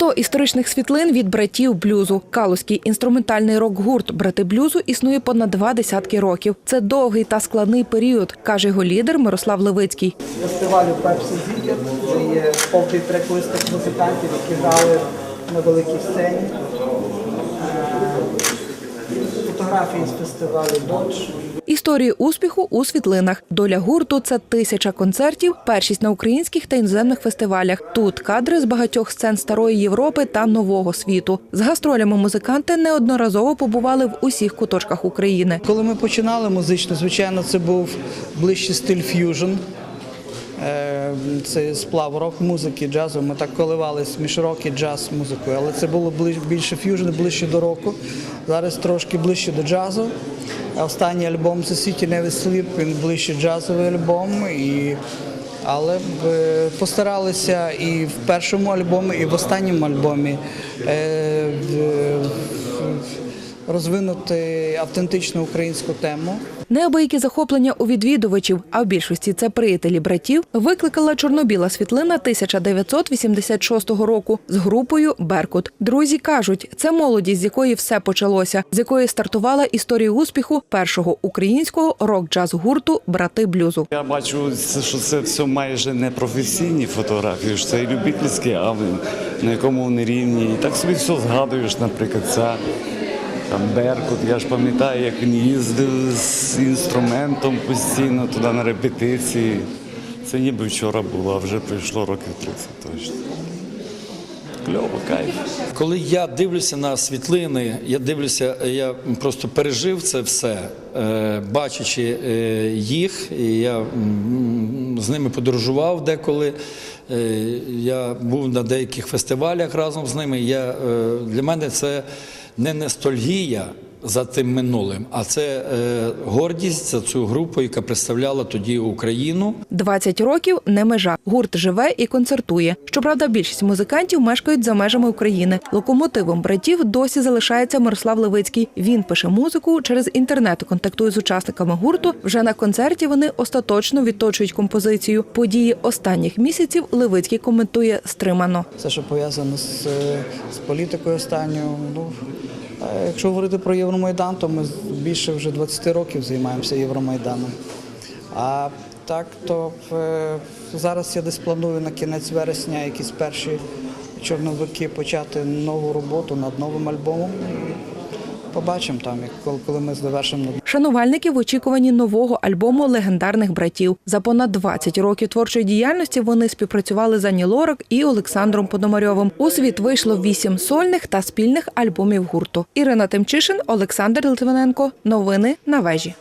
100 історичних світлин від братів блюзу. Калузький інструментальний рок-гурт Брати блюзу існує понад два десятки років. Це довгий та складний період, каже його лідер Мирослав Левицький. фестивалю Пепсі Зікер. Є повний трек-лист музикантів, які грали на великій сцені. Е, Фотографії з фестивалю Додж. Історії успіху у світлинах. Доля гурту це тисяча концертів, першість на українських та іноземних фестивалях. Тут кадри з багатьох сцен старої Європи та нового світу. З гастролями музиканти неодноразово побували в усіх куточках України. Коли ми починали музично, звичайно, це був ближчий стиль ф'южн. Е, Це сплав рок-музики, джазу. Ми так коливались між рок і джаз музикою, але це було більше ф'южн, ближче до року. Зараз трошки ближче до джазу. Останній альбом The City Never Sleep, він ближче джазовий альбом. І... Але е, постаралися і в першому альбомі, і в останньому альбомі е, розвинути автентичну українську тему. Неабиякі захоплення у відвідувачів, а в більшості це приятелі братів, викликала чорнобіла світлина 1986 року з групою Беркут. Друзі кажуть, це молодість, з якої все почалося, з якої стартувала історія успіху першого українського рок-джаз гурту Брати блюзу. Я бачу, що це все майже не професійні фотографії, що це і любительські, а на якому вони рівні. І так собі все згадуєш, наприклад, це там Беркут. Я ж пам'ятаю, як він їздив з інструментом постійно туди на репетиції. Це ніби вчора було, а вже пройшло років 30 точно. Кльово, кайф. Коли я дивлюся на світлини, я дивлюся, я просто пережив це все, е, бачачи е, їх, і я з ними подорожував деколи. Е, Я був на деяких фестивалях разом з ними. Я, Для мене це не ностальгія за тим минулим, а це е, гордість за цю групу, яка представляла тоді Україну. 20 років не межа. Гурт живе і концертує. Щоправда, більшість музикантів мешкають за межами України. Локомотивом братів досі залишається Мирослав Левицький. Він пише музику через інтернет, контактує з учасниками гурту. Вже на концерті вони остаточно відточують композицію. Події останніх місяців Левицький коментує стримано. Все, що пов'язано з, е, з політикою останньою. Ну, якщо говорити про Євромайдан, то ми більше вже 20 років займаємося Євромайданом. А так, то е, зараз я десь планую на кінець вересня якісь перші чорновики почати нову роботу над новим альбомом. Побачимо там, коли, ми завершимо Шанувальники в очікуванні нового альбому легендарних братів. За понад 20 років творчої діяльності вони співпрацювали з Ані Лорак і Олександром Пономарьовим. У світ вийшло вісім сольних та спільних альбомів гурту. Ірина Тимчишин, Олександр Литвиненко. Новини на вежі.